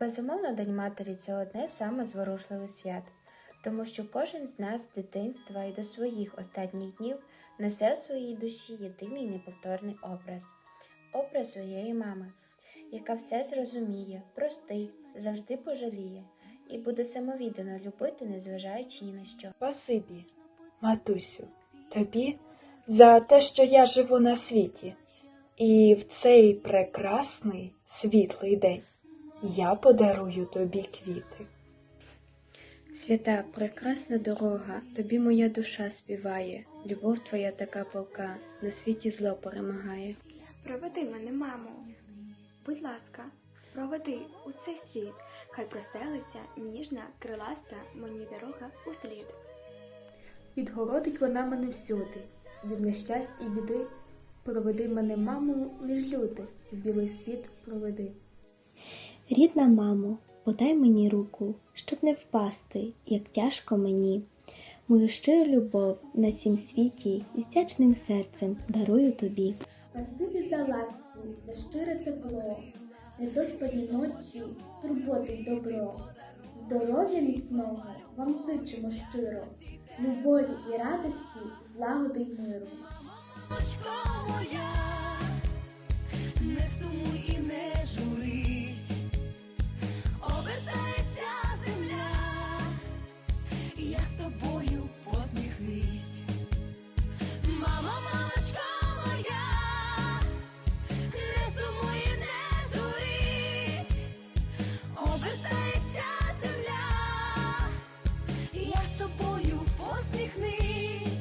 Безумовно, День матері це одне саме зворушливих свят, тому що кожен з нас з дитинства і до своїх останніх днів несе в своїй душі єдиний неповторний образ образ своєї мами, яка все зрозуміє, простить, завжди пожаліє і буде самовіддано любити, незважаючи ні на що. Спасибі, матусю, тобі за те, що я живу на світі. І в цей прекрасний світлий день я подарую тобі квіти. Свята, прекрасна дорога, тобі моя душа співає, любов твоя така полка, на світі зло перемагає. Проведи мене, мамо. Будь ласка, проведи у цей світ, хай простелиться ніжна, криласта мені дорога у слід. Відгородить вона мене всюди, від нещасть і біди. Проведи мене, мамо, між люди, в білий світ проведи. Рідна мамо, подай мені руку, щоб не впасти, як тяжко мені. Мою щиру любов на цім світі з вдячним серцем дарую тобі. Спасибі за ласку, за щире тепло, недоспані ночі, турботи й добро. Здоров'я міцного вам сичимо щиро, любові і радості, злагоди й миру. посміхнись.